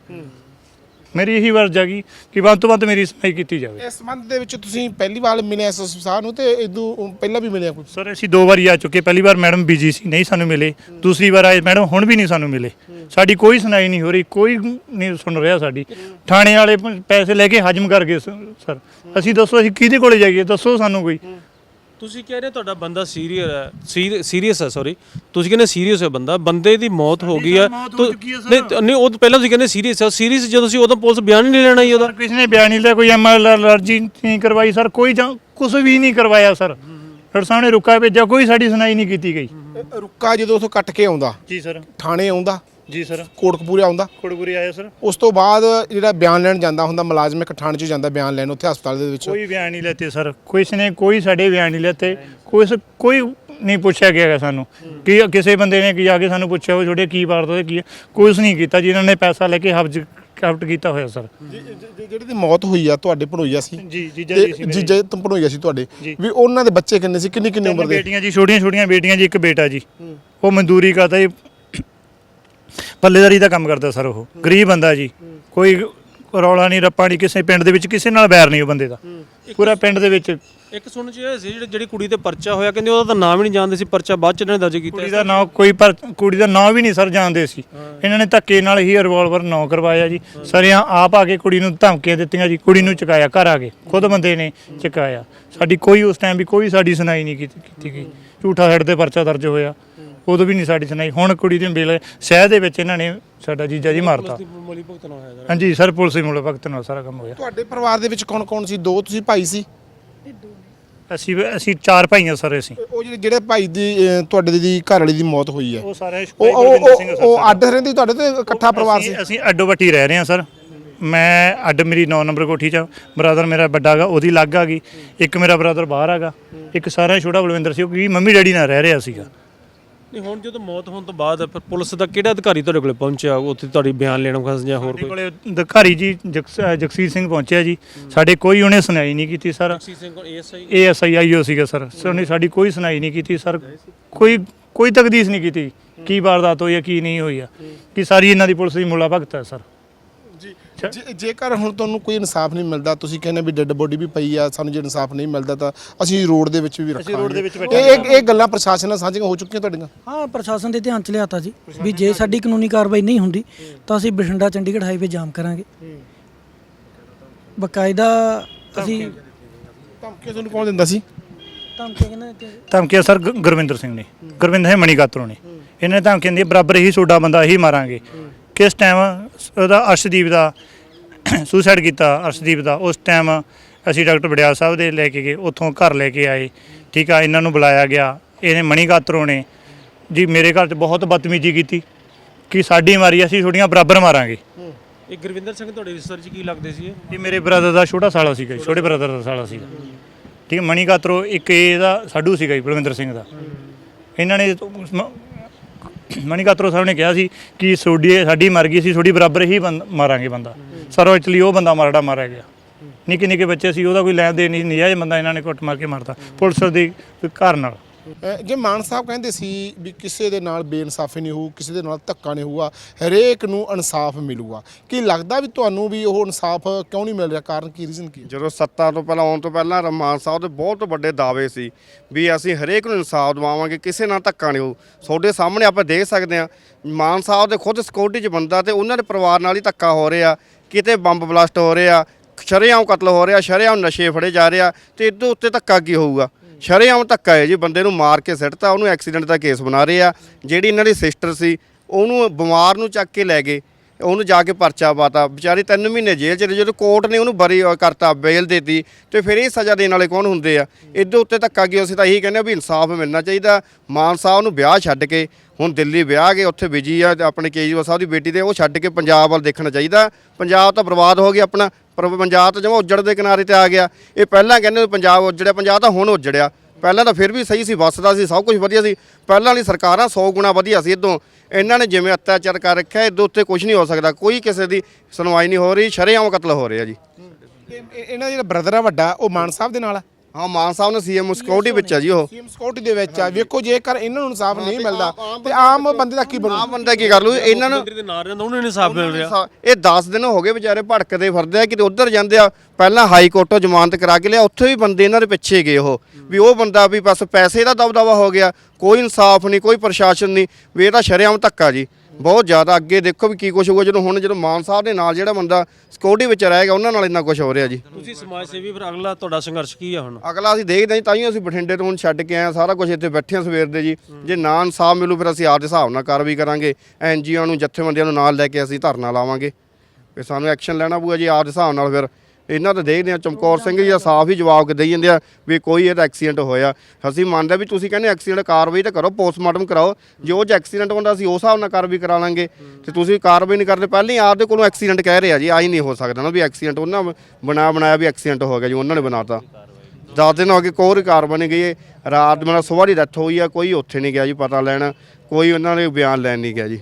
ਮੇਰੀ ਇਹੀ ਵਰਜ ਹੈਗੀ ਕਿ ਵੱਧ ਤੋਂ ਵੱਧ ਮੇਰੀ ਸੁਣਾਈ ਕੀਤੀ ਜਾਵੇ। ਇਸ ਸੰਬੰਧ ਦੇ ਵਿੱਚ ਤੁਸੀਂ ਪਹਿਲੀ ਵਾਰ ਮਿਲੇ ਐਸਐਸਪੀ ਸਾਹਿਬ ਨੂੰ ਤੇ ਇਦੋਂ ਪਹਿਲਾਂ ਵੀ ਮਿਲਿਆ ਕੋਈ? ਸਰ ਅਸੀਂ ਦੋ ਵਾਰੀ ਆ ਚੁੱਕੇ। ਪਹਿਲੀ ਵਾਰ ਮੈਡਮ ਬਿਜ਼ੀ ਸੀ ਨਹੀਂ ਸਾਨੂੰ ਮਿਲੇ। ਦੂਸਰੀ ਵਾਰ ਆਏ ਮੈਡਮ ਹੁਣ ਵੀ ਨਹੀਂ ਸਾਨੂੰ ਮਿਲੇ। ਸਾਡੀ ਕੋਈ ਸੁਣਾਈ ਨਹੀਂ ਹੋ ਰਹੀ ਕੋਈ ਨਹੀਂ ਸੁਣ ਰਿਹਾ ਸਾਡੀ। ਥਾਣੇ ਵਾਲੇ ਪ- ਪੈਸੇ ਲੈ ਕੇ ਹਜਮ ਕਰ ਗਏ ਸ- ਸਰ। ਅਸੀਂ ਦੱਸੋ ਅਸੀਂ ਕਿਹਦੇ ਕੋਲੇ ਜਾਈਏ? ਦੱਸੋ ਸਾਨੂੰ ਕੋਈ। ਤੁਸੀਂ ਕਹਿ ਰਹੇ ਹੋ ਤੁਹਾਡਾ ਬੰਦਾ ਸੀਰੀਅਸ ਹੈ। ਸੀਰੀਅਸ ਹੈ ਸੌਰੀ ਤੁਸੀਂ ਕਹਿੰਦੇ ਸੀਰੀਅਸ ਹੈ ਬੰਦਾ। ਬੰਦੇ ਦੀ ਮੌਤ ਹੋ ਗਈ ਹੈ। ਮੌਤ ਹੋ ਤੋ- ਚੁੱਕੀ ਹੈ ਸਰ। ਨਹੀਂ ਨਹੀਂ ਉਹ ਤਾਂ ਪਹਿਲਾਂ ਤੁਸੀਂ ਕਹਿੰਦੇ ਸੀਰੀਅਸ ਹੈ। ਸੀਰੀਅਸ ਜਦੋਂ ਤੁਸੀਂ ਉਦੋਂ ਪੁਲਿਸ ਬਿਆਨ ਹੀ ਨਹੀਂ ਲੈਣਾ ਜੀ ਉਹਦਾ। ਕਿਸੇ ਨੇ ਬਿਆਨ ਨਹੀਂ ਲਿਆ ਕੋਈ ਐਮਐਲਆਰ ਅਰਜੀ ਨਹੀਂ ਕਰਵਾਈ ਸਰ ਕੋਈ ਕੁਝ ਵੀ ਨਹੀਂ ਕਰਵਾਇਆ ਸਰ। ਸਾਹਿਬ ਨੇ ਰੁਕਾ ਭੇਜਿਆ ਕੋਈ ਸਾਡੀ ਸੁਣਾਈ ਨਹੀਂ ਕੀਤੀ ਗਈ। ਅ, ਰੁੱਕਾ ਜਦੋਂ ਉਥੋਂ ਕੱਟ ਕੇ ਆਉਂਦਾ। ਜੀ ਸਰ। ਥਾਣੇ ਆਉਂਦਾ। ਜੀ ਸਰ ਕੋਟਕਪੂਰੇ ਆਉਂਦਾ? ਕੋੜਗੁਰੀ ਆਇਆ ਸਰ ਉਸ ਤੋਂ ਬਾਅਦ ਜਿਹੜਾ ਬਿਆਨ ਲੈਣ ਜਾਂਦਾ ਹੁੰਦਾ ਮੁਲਾਜ਼ਮ ਇੱਕ ਥਾਣੇ 'ਚ ਜਾਂਦਾ ਬਿਆਨ ਲੈਣ ਉੱਥੇ ਹਸਪਤਾਲ ਦੇ ਵਿੱਚ। ਕੋਈ ਬਿਆਨ ਨਹੀਂ ਲੈਤੇ ਸਰ ਕਿਸੇ ਨੇ ਕੋਈ ਸਾਡੇ ਬਿਆਨ ਨਹੀਂ ਲੈਤੇ। ਕੋਈ ਕੋਈ ਨਹੀਂ ਪੁੱਛਿਆ ਗਿਆ ਸਾਨੂੰ। ਕਿ ਕਿਸੇ ਬੰਦੇ ਨੇ ਕੀ ਆ ਕੇ ਸਾਨੂੰ ਪੁੱਛਿਆ ਉਹ ਛੋਟੇ ਕੀ ਵਾਰਦਾ ਕੀ ਹੈ ਕੁਝ ਨਹੀਂ ਕੀਤਾ ਜਿਨ੍ਹਾਂ ਨੇ ਪੈਸਾ ਲੈ ਕੇ ਹਬਜ ਕਰਾਫਟ ਕੀਤਾ ਹੋਇਆ ਸਰ ਜਿਹੜੀ ਦੀ ਮੌਤ ਹੋਈ ਆ ਤੁਹਾਡੇ ਭਣੋਈਆ ਸੀ? ਜੀ ਜੀਜਾ ਤੇ ਜੀ ਸੀ ਮੇਰੇ। ਜੀਜਾ ਤੁਮ ਭਣੋਈਆ ਸੀ ਤੁਹਾਡੇ? ਜੀ। ਵੀ ਉਹਨਾਂ ਦੇ ਬੱਚੇ ਕਿੰਨੇ ਸੀ ਕਿੰਨੀ ਕਿੰਨੀ ਉਮਰ ਦੇ? ਬੇਟੀਆਂ ਜੀ ਛੋਟੀਆਂ ਛੋਟੀਆਂ ਬੇਟੀਆਂ ਜੀ ਇੱਕ ਬੇਟਾ ਜੀ। ਉਹ ਮਜ਼ਦੂਰੀ ਕਰਦਾ ਜੀ ਪੱਲੇਦਾਰੀ ਦਾ ਕੰਮ ਕਰਦਾ ਸਰ ਉਹ। ਗਰੀਬ ਬੰਦਾ ਜੀ। ਕੋਈ ਰੌਲਾ ਨਹੀਂ ਰੱਪਾ ਨਹੀਂ ਕਿਸੇ ਪਿੰਡ ਦੇ ਵਿੱਚ ਕਿਸੇ ਨਾਲ ਬੈਰ ਨਹੀਂ ਉਹ ਬੰਦੇ ਦਾ। ਪੂਰਾ ਪਿੰਡ ਦੇ ਵਿੱਚ। ਇੱਕ ਸੁਣ ਚ ਇਹ ਸੀ ਜਿਹੜੀ ਜਿਹੜੀ ਕੁੜੀ ਤੇ ਪਰਚਾ ਹੋਇਆ ਕਹਿੰਦੇ ਉਹਦਾ ਤਾਂ ਨਾਮ ਹੀ ਨਹੀਂ ਜਾਣਦੇ ਸੀ ਪਰਚਾ ਬਾਅਦ ਚ ਇਹਨਾਂ ਨੇ ਦਰਜ ਕੀਤਾ ਕੁੜੀ ਦਾ ਨਾਂ ਕੋਈ ਪਰ ਕੁੜੀ ਦਾ ਨਾਂ ਵੀ ਨਹੀਂ ਸਰ ਜਾਣਦੇ ਸੀ। ਇਹਨਾਂ ਨੇ ਧੱਕੇ ਨਾਲ ਹੀ ਰਿਵਾਲਵਰ ਨਾਂ ਕਰਵਾਇਆ ਜੀ। ਸਰਿਆਂ ਆਪ ਆ ਕੇ ਕੁੜੀ ਨੂੰ ਧਮਕੀਆਂ ਦਿੱਤੀਆਂ ਜੀ। ਕੁੜੀ ਨੂੰ ਚੁਕਾਇਆ ਘਰ ਆ ਕੇ। ਖੁਦ ਬੰਦੇ ਨੇ ਚੁਕਾਇਆ। ਸਾਡੀ ਕੋਈ ਉਸ ਟਾਈਮ ਵੀ ਕੋਈ ਸਾਡੀ ਸੁਣਾਈ ਨਹੀਂ ਕੀਤੀ ਕੀਤੀ ਗਈ। ਝੂਠਾ ਹੈਡ ਤੇ ਪਰਚਾ ਦਰਜ ਹੋਇਆ। ਉਦੋਂ ਵੀ ਨਹੀਂ ਸਾਡੀ ਸੁਣਾਈ। ਹੁਣ ਕੁੜੀ ਦੇ ਵੇਲੇ ਸ਼ਹਿਰ ਦੇ ਵਿੱਚ ਇਹਨਾਂ ਨੇ ਸਾਡਾ ਜੀਜਾ ਜੀ ਮਾਰਤਾ। ਮਲੀ ਭੁਗਤਣਾ ਹੋਇਆ ਜਰਾ। ਹਾਂਜੀ ਸਰ ਪੁਲਿਸ ਦੇ ਮੁੱਲ ਵਕਤ ਨਾਲ ਸਾਰਾ ਕੰਮ ਹੋਇਆ। ਤੁਹਾਡੇ ਪਰਿਵਾਰ ਦੇ ਵਿੱਚ ਕੌਣ ਕੌਣ ਸੀ? ਦੋ ਤੁਸੀਂ ਭਾਈ ਸੀ? ਅਸੀਂ ਅਸੀਂ ਚਾਰ ਭਾਈਆਂ ਸਰ ਅਸੀਂ। ਉਹ ਜਿਹੜੇ ਜਿਹੜੇ ਭਾਈ ਦੀ ਤੁਹਾਡੇ ਦੀ ਘਰ ਵਾਲੀ ਦੀ ਮੌਤ ਹੋਈ ਹੈ। ਉਹ ਸਾਰੇ ਉਹ ਉਹ ਉਹ- ਉਹ ਅੱਡ ਰਹਿੰਦੇ ਤੁਹਾਡੇ ਤੇ ਇਕੱਠਾ ਪਰਿਵਾਰ ਸੀ? ਅਸੀਂ ਅਸੀਂ ਅੱਡੋ ਵੱਟੀ ਰਹਿ ਰਹੇ ਹਾਂ ਸਰ। ਮੈਂ ਅੱਡ ਮੇਰੀ 9 ਨੰਬਰ ਕੋਠੀ 'ਚ ਬ੍ਰਦਰ ਮੇਰਾ ਵੱਡਾ ਹੈਗਾ ਉਹਦੀ ਲੱਗ ਆ ਗਈ। ਇੱਕ ਮੇਰਾ ਬ੍ਰਦਰ ਬਾਹਰ ਹੈਗਾ। ਇੱਕ ਸਾਰਾ ਛੋਟਾ ਬਲਵਿੰਦਰ ਸੀ ਉਹ ਕਿਉਂਕਿ ਮੰਮੀ ਡੈਡੀ ਨਾਲ ਰਹਿ ਰਿਹਾ ਸੀਗਾ। ਨਹੀਂ ਹੁਣ ਜਦੋਂ ਮੌਤ ਹੋਣ ਤੋਂ ਬਾਅਦ ਫਿਰ ਪੁਲਿਸ ਦਾ ਕਿਹੜਾ ਅਧਿਕਾਰੀ ਤੁਹਾਡੇ ਕੋਲੇ ਪਹੁੰਚਿਆ? ਉੱਥੇ ਤੁਹਾਡੀ ਬਿਆਨ ਲੈਣ ਵਾਸਤੇ ਜਾਂ ਹੋਰ ਸਾਡੇ ਕੋਈ? ਕੋਲੇ ਅਧਿਕਾਰੀ ਜੀ ਜਗਸ- ਅ, ਜਗਸੀਰ ਸਿੰਘ ਪਹੁੰਚਿਆ ਜੀ। ਸਾਡੇ ਕੋਈ ਉਹਨੇ ਸੁਣਾਈ ਨਹੀਂ ਕੀਤੀ ਸਰ। ਸੀ ਸਿੰਘ ਕੋਲ ਏਐਸਆਈ? ਏਐਸਆਈ ਆਈਓ ਸੀਗਾ ਸਰ। ਸਰ ਉਹਨੇ ਸਾਡੀ ਕੋਈ ਸੁਣਾਈ ਨਹੀਂ ਕੀਤੀ ਸਰ। ਕੋਈ ਕੋਈ ਤਕਦੀਸ ਨਹੀਂ ਕੀਤੀ ਕੀ ਵਾਰਦਾਤ ਹੋਈ ਹੈ ਕੀ ਨਹੀਂ ਹੋਈ ਆ। ਕਿ ਸਾਰੀ ਇਹਨਾਂ ਦੀ ਪੁਲਿਸ ਦੀ ਮੁੱਲਾ ਭਗਤ ਹੈ ਸਰ। ਜੇ- ਜੇਕਰ ਹੁਣ ਤੁਹਾਨੂੰ ਕੋਈ ਇਨਸਾਫ ਨਹੀਂ ਮਿਲਦਾ ਤੁਸੀਂ ਕਹਿੰਦੇ ਵੀ ਡੈੱਡ ਬੋਡੀ ਵੀ ਪਈ ਆ ਸਾਨੂੰ ਜੇ ਇਨਸਾਫ ਨਹੀਂ ਮਿਲਦਾ ਤਾਂ ਅਸੀਂ ਰੋਡ ਦੇ ਵਿੱਚ ਵੀ ਰੱਖਾਂਗੇ ਰੋਡ ਦੇ ਵਿੱਚ ਇਹ ਇਹ- ਇਹ ਗੱਲਾਂ ਪ੍ਰਸ਼ਾਸਨ ਨਾਲ ਸਾਂਝੀਆਂ ਹੋ ਚੁੱਕੀਆਂ ਤੁਹਾਡੀਆਂ? ਹਾਂ ਪ੍ਰਸ਼ਾਸਨ ਦੇ ਧਿਆਨ ਚ ਲਿਆਤਾ ਜੀ ਵੀ ਜੇ ਸਾਡੀ ਕਾਨੂੰਨੀ ਕਾਰਵਾਈ ਨਹੀਂ ਹੁੰਦੀ ਤਾਂ ਅਸੀਂ ਬਠਿੰਡਾ ਚੰਡੀਗੜ੍ਹ ਹਾਈਵੇ ਜਾਮ ਕਰਾਂਗੇ। ਬਕਾਇਦਾ ਅਸੀਂ ਧਮਕੀ ਤੁਹਾਨੂੰ ਕੌਣ ਦਿੰਦਾ ਸੀ? ਧਮਕੀ ਕਹਿੰਦੇ ਕਿ ਧਮਕੀਆਂ ਸਰ ਗ- ਗੁਰਵਿੰਦਰ ਸਿੰਘ ਨੇ ਗੁਰਵਿੰਦਰ ਹੈ ਮਣੀ ਕਾਤਰੋਂ ਨੇ। ਇਹਨਾਂ ਨੇ ਧਮਕੀਆਂ ਦੀ ਬਰਾਬਰ ਹੀ ਸੋਡਾ ਬੰਦਾ ਹੀ ਮਾਰਾਂਗੇ। ਕਿਸ ਟਾਈਮ ਉਹਦਾ ਅਰਸ਼ਦੀਪ ਦਾ ਸੁਸਾਈਡ ਕੀਤਾ ਅਰਸ਼ਦੀਪ ਦਾ ਉਸ ਟਾਈਮ ਅਸੀਂ ਡਾਕਟਰ ਬੜਿਆਲ ਸਾਹਿਬ ਦੇ ਲੈ ਕੇ ਗਏ ਉੱਥੋਂ ਘਰ ਲੈ ਕੇ ਆਏ ਠੀਕ ਆ ਇਹਨਾਂ ਨੂੰ ਬੁਲਾਇਆ ਗਿਆ ਇਹਨੇ ਮਣੀ ਕਾਤਰੋਂ ਨੇ ਜੀ ਮੇਰੇ ਘਰ 'ਚ ਬਹੁਤ ਬਦਤਮੀਜ਼ੀ ਕੀਤੀ ਕਿ ਸਾਡੀ ਮਾਰੀ ਅਸੀਂ ਥੋੜੀਆਂ ਬਰਾਬਰ ਮਾਰਾਂਗੇ। ਇਹ ਗੁਰਵਿੰਦਰ ਸਿੰਘ ਤੁਹਾਡੇ ਰਿਸਰਚ ਚ ਕੀ ਲੱਗਦੇ ਸੀ ਇਹ? ਮੇਰੇ ਬ੍ਰਦਰ ਦਾ ਛੋਟਾ ਸਾਲਾ ਸੀਗਾ ਜੀ, ਛੋਟੇ ਬ੍ਰਦਰ ਦਾ ਸਾਲਾ ਸੀਗਾ। ਠੀਕ ਹੈ ਮਣੀ ਕਾਤਰੋ ਇੱਕ ਇਹਦਾ ਸਾਡੂ ਸੀਗਾ ਜੀ ਬਲਵਿੰਦਰ ਸਿੰਘ ਦਾ। ਇਹਨਾਂ ਨੇ ਮ- ਸਾਹਿਬ ਨੇ ਕਿਹਾ ਸੀ ਕਿ ਸੋਡੀ ਸਾਡੀ ਮਰ ਗਈ ਸੀ, ਤੁਹਾਡੀ ਬਰਾਬਰ ਹੀ ਬੰਦ- ਮਾਰਾਂਗੇ ਬੰਦਾ। ਸਰ ਐਕਚੁਅਲੀ ਉਹ ਬੰਦਾ ਮਾਰੜਾ ਮਾਰਿਆ ਗਿਆ। ਨਿੱਕੇ ਨਿੱਕੇ ਬੱਚੇ ਸੀ, ਉਹਦਾ ਕੋਈ ਲੈਣ ਦੇਣ ਨਹੀਂ, ਨਜਾਇਜ਼ ਬੰਦਾ ਇਹਨਾਂ ਨੇ ਕੁੱਟ ਮਾਰ ਕੇ ਮਾਰਤਾ, ਪੁਲਿਸ ਦੇ ਘਰ ਨਾਲ। ਜੇ ਮਾਨ ਸਾਹਿਬ ਕਹਿੰਦੇ ਸੀ ਵੀ ਕਿਸੇ ਦੇ ਨਾਲ ਬੇਇਨਸਾਫੀ ਨਹੀਂ ਹੋਊ, ਕਿਸੇ ਦੇ ਨਾਲ ਧੱਕਾ ਨਹੀਂ ਹੋਊਗਾ, ਹਰੇਕ ਨੂੰ ਇਨਸਾਫ ਮਿਲੂਗਾ। ਕੀ ਲੱਗਦਾ ਵੀ ਤੁਹਾਨੂੰ ਵੀ ਉਹ ਇਨਸਾਫ ਕਿਉਂ ਨਹੀਂ ਮਿਲ ਰਿਹਾ? ਕਾਰਨ ਕੀ ਰੀਜ਼ਨ ਕੀ? ਜਦੋਂ ਸੱਤਾ ਤੋਂ ਪਹਿਲਾਂ, ਆਉਣ ਤੋਂ ਪਹਿਲਾਂ ਰਮਾਨ ਸਾਹਿਬ ਦੇ ਬਹੁਤ ਵੱਡੇ ਦਾਅਵੇ ਸੀ ਵੀ ਅਸੀਂ ਹਰੇਕ ਨੂੰ ਇਨਸਾਫ ਦਿਵਾਵਾਂਗੇ, ਕਿਸੇ ਨਾਲ ਧੱਕਾ ਨਹੀਂ ਹੋਊ। ਤੁਹਾਡੇ ਸਾਹਮਣੇ ਆਪਾਂ ਦੇਖ ਸਕਦੇ ਹਾਂ, ਮਾਨ ਸਾਹਿਬ ਦੇ ਖੁਦ ਸਿਕਿਉਰਿਟੀ 'ਚ ਬੰਦਾ ਤੇ ਉਹਨਾਂ ਦੇ ਪਰਿਵਾਰ ਨਾਲ ਹੀ ਧੱਕਾ ਹੋ ਰਿਹਾ, ਕਿਤੇ ਬੰਬ ਬਲਾਸਟ ਹੋ ਰਿਹਾ, ਸ਼ਰੇਆਮ ਕਤਲ ਹੋ ਰਿਹਾ, ਸ਼ਰੇਆਮ ਨਸ਼ੇ ਫੜੇ ਜਾ ਰਿਹਾ ਤੇ ਇਦੋਂ ਉੱਤੇ ਧੱਕਾ ਕੀ ਹੋਊਗਾ? ਸ਼ਰੇਆਮ ਧੱਕਾ ਹੈ ਜੀ, ਬੰਦੇ ਨੂੰ ਮਾਰ ਕੇ ਸਿੱਟਤਾ ਉਹਨੂੰ ਐਕਸੀਡੈਂਟ ਦਾ ਕੇਸ ਬਣਾ ਰਹੇ ਆ। ਜਿਹੜੀ ਇਹਨਾਂ ਦੀ ਸਿਸਟਰ ਸੀ, ਉਹਨੂੰ ਬਿਮਾਰ ਨੂੰ ਚੱਕ ਕੇ ਲੈ ਗਏ। ਉਹਨੂੰ ਜਾ ਕੇ ਪਰਚਾ ਪਾਤਾ। ਵਿਚਾਰੀ 3 ਮਹੀਨੇ ਜੇਲ੍ਹ ਚ ਰਹੀ, ਜਦੋਂ ਕੋਰਟ ਨੇ ਉਹਨੂੰ ਬਰੀ ਕਰਤਾ, ਬੇਲ ਦੇਤੀ, ਤੇ ਫਿਰ ਇਹ ਸਜ਼ਾ ਦੇਣ ਵਾਲੇ ਕੌਣ ਹੁੰਦੇ ਆ? ਇਹਦੇ ਉੱਤੇ ਧੱਕਾ ਕੀ ਅਸੀਂ ਤਾਂ ਇਹੀ ਕਹਿੰਦੇ ਆ ਵੀ ਇਨਸਾਫ ਮਿਲਣਾ ਚਾਹੀਦਾ। ਮਾਨ ਸਾਹਿਬ ਨੂੰ ਵਿਆਹ ਛੱਡ ਕੇ, ਹੁਣ ਦਿੱਲੀ ਵਿਆਹ ਗਏ ਉੱਥੇ ਬਿਜ਼ੀ ਆ ਆਪਣੇ ਕੇਜਰੀਵਾਲ ਸਾਹਿਬ ਦੀ ਬੇਟੀ ਦੇ, ਉਹ ਛੱਡ ਕੇ ਪੰਜਾਬ ਵੱਲ ਦੇਖਣਾ ਚਾਹੀਦਾ। ਪੰਜਾਬ ਤਾਂ ਬਰਬਾਦ ਹੋ ਗਿਆ ਆਪਣਾ, ਪਰ ਪੰਜਾਬ ਤਾਂ ਜਮਾ ਉੱਜੜ ਦੇ ਕਿਨਾਰੇ ਤੇ ਆ ਗਿਆ। ਇਹ ਪਹਿਲਾਂ ਕਹਿੰਦੇ ਪੰਜਾਬ ਉੱਜੜਿਆ, ਪੰਜਾਬ ਤਾਂ ਹੁਣ ਉੱਜੜਿਆ। ਪਹਿਲਾਂ ਤਾਂ ਫਿਰ ਵੀ ਸਹੀ ਸੀ ਵੱਸਦਾ ਸੀ, ਸਭ ਕੁਝ ਵਧੀਆ ਸੀ। ਪਹਿਲਾਂ ਵਾਲੀ ਸਰਕਾਰਾਂ 100 ਗੁਣਾ ਵਧੀਆ ਸੀ ਇਦੋਂ। ਇਹਨਾਂ ਨੇ ਜਿਵੇਂ ਅਤਿਆਚਾਰ ਕਰ ਰੱਖਿਆ ਇਦੋਂ ਉੱਤੇ ਕੁਝ ਨਹੀਂ ਹੋ ਸਕਦਾ। ਕੋਈ ਕਿਸੇ ਦੀ ਸੁਣਵਾਈ ਨਹੀਂ ਹੋ ਰਹੀ, ਸ਼ਰੇਆਮ ਕਤਲ ਹੋ ਰਿਹਾ ਜੀ। ਇਹ- ਇਹ- ਇਹਨਾਂ ਦਾ ਜਿਹੜਾ ਬ੍ਰਦਰ ਆ ਵੱਡਾ, ਉਹ ਮਾਨ ਸਾਹਿਬ ਦੇ ਨਾਲ ਆ? ਹਾਂ ਮਾਨ ਸਾਹਿਬ ਨੇ ਸੀਐਮ ਸਿਕਿਉਰਿਟੀ ਵਿੱਚ ਆ ਜੀ ਉਹ। ਸੀਐਮ ਸਿਕਿਉਰਿਟੀ ਦੇ ਵਿੱਚ ਆ। ਵੇਖੋ ਜੇਕਰ ਇਹਨਾਂ ਨੂੰ ਇਨਸਾਫ ਨਹੀਂ ਮਿਲਦਾ। ਤੇ ਆਮ ਬੰਦੇ ਦਾ ਕੀ ਬਣੂ? ਆਮ ਬੰਦਾ ਕੀ ਕਰ ਲੂ ਇਹਨਾਂ ਨੂੰ ਮੰਤਰੀ ਦੇ ਨਾਲ ਰਹਿੰਦਾ ਉਹਨੂੰ ਨਹੀਂ ਇਨਸਾਫ ਮਿਲ ਰਿਹਾ। ਇਹ 10 ਦਿਨ ਹੋ ਗਏ ਵਿਚਾਰੇ ਭੜਕਦੇ ਫਿਰਦੇ ਆ ਕਿਤੇ ਉੱਧਰ ਜਾਂਦੇ ਆ। ਪਹਿਲਾਂ ਹਾਈ ਕੋਰਟੋਂ ਜ਼ਮਾਨਤ ਕਰਾ ਕੇ ਲਿਆ ਉੱਥੇ ਵੀ ਬੰਦੇ ਇਹਨਾਂ ਦੇ ਪਿੱਛੇ ਗਏ ਉਹ। ਵੀ ਉਹ ਬੰਦਾ ਵੀ ਬਸ ਪੈਸੇ ਦਾ ਦਬਦਬਾ ਹੋ ਗਿਆ ਕੋਈ ਇਨਸਾਫ ਨਹੀਂ ਕੋਈ ਪ੍ਰਸ਼ਾਸਨ ਨਹੀਂ। ਵੀ ਇਹ ਤਾਂ ਸ਼ਰੇਆਮ ਧੱਕਾ ਜੀ। ਬਹੁਤ ਜ਼ਿਆਦਾ ਅੱਗੇ ਦੇਖੋ ਵੀ ਕੀ ਕੁਝ ਹੋਊਗਾ ਜਦੋਂ ਹੁਣ ਜਦੋਂ ਮਾਨ ਸਾਹਿਬ ਦੇ ਨਾਲ ਜਿਹੜਾ ਬੰਦਾ ਸਿਕਿਉਰਿਟੀ ਵਿੱਚ ਰਹੇਗਾ ਉਹਨਾਂ ਨਾਲ ਇੰਨਾ ਕੁਝ ਹੋ ਰਿਹਾ ਜੀ। ਤੁਸੀਂ ਸਮਾਜ ਸੇਵੀ ਫਿਰ ਅਗਲਾ ਤੁਹਾਡਾ ਸੰਘਰਸ਼ ਕੀ ਆ ਹੁਣ? ਅਗਲਾ ਅਸੀਂ ਦੇਖਦੇ ਹਾਂ ਤਾਂ ਹੀ ਅਸੀਂ ਬਠਿੰਡੇ ਤੋਂ ਹੁਣ ਛੱਡ ਕੇ ਆਏ ਹਾਂ ਸਾਰਾ ਕੁਝ ਇੱਥੇ ਬੈਠੇ ਹਾਂ ਸਵੇਰ ਦੇ ਜੀ। ਜੇ ਨਾ ਇਨਸਾਫ ਮਿਲੂ ਫਿਰ ਅਸੀਂ ਆਪਦੇ ਹਿਸਾਬ ਨਾਲ ਕਾਰਵਾਈ ਕਰਾਂਗੇ। ਐਨਜੀਓ ਨੂੰ ਜਥੇਬੰਦੀਆਂ ਨੂੰ ਨਾਲ ਲੈ ਕੇ ਅਸੀਂ ਧਰਨਾ ਲਾਵਾਂਗੇ। ਫਿਰ ਸਾਨੂੰ ਐਕਸ਼ਨ ਲੈਣਾ ਪਊਗਾ ਜੀ ਆਪਦੇ ਹਿਸਾਬ ਨਾਲ ਫਿਰ। ਇਹਨਾਂ ਤੇ ਦੇਖਦੇ ਹਾਂ, ਚਮਕੌਰ ਸਿੰਘ ਜੀ ਦਾ ਸਾਫ਼ ਹੀ ਜਵਾਬ ਦੇਈ ਜਾਂਦੇ ਆ ਵੀ ਕੋਈ ਇਹਦਾ ਐਕਸੀਡੈਂਟ ਹੋਇਆ। ਅਸੀਂ ਮੰਨਦੇ ਵੀ ਤੁਸੀਂ ਕਹਿੰਦੇ ਐਕਸੀਡੈਂਟ ਕਾਰਵਾਈ ਤਾਂ ਕਰੋ ਪੋਸਟਮਾਰਟਮ ਕਰਾਓ। ਜੇ ਉਹ ਚ ਐਕਸੀਡੈਂਟ ਹੁੰਦਾ, ਅਸੀਂ ਉਸ ਹਿਸਾਬ ਨਾਲ ਕਾਰਵਾਈ ਕਰਾ ਲਾਂਗੇ। ਤੇ ਤੁਸੀਂ ਕਾਰਵਾਈ ਨਹੀਂ ਕਰਦੇ, ਪਹਿਲਾਂ ਹੀ ਆਪਦੇ ਕੋਲੋਂ ਐਕਸੀਡੈਂਟ ਕਹਿ ਰਹੇ ਆ ਜੀ ਆਈ ਨਹੀਂ ਹੋ ਸਕਦਾ ਨਾ ਵੀ ਐਕਸੀਡੈਂਟ ਉਹਨਾਂ ਬਣਾ, ਬਣਾਇਆ ਵੀ ਐਕਸੀਡੈਂਟ ਹੋ ਗਿਆ ਜੀ, ਉਹਨਾਂ ਨੇ ਬਣਾਤਾ। ਦਸ ਦਿਨ ਹੋ ਗਏ, ਕੋਈ ਕਾਰਵਾਈ ਨਹੀਂ ਗਈ। ਹੈ। ਰਾਤ ਮੇਰਾ ਸਵੇਰ ਦੀ ਡੈਥ ਹੋਈ ਆ, ਕੋਈ ਉੱਥੇ ਨਹੀਂ ਗਿਆ ਜੀ, ਪਤਾ ਲੈਣ। ਕੋਈ ਉਹਨਾਂ ਨੇ ਬਿਆਨ ਲੈਣ ਨਹੀਂ ਗਿਆ ਜੀ।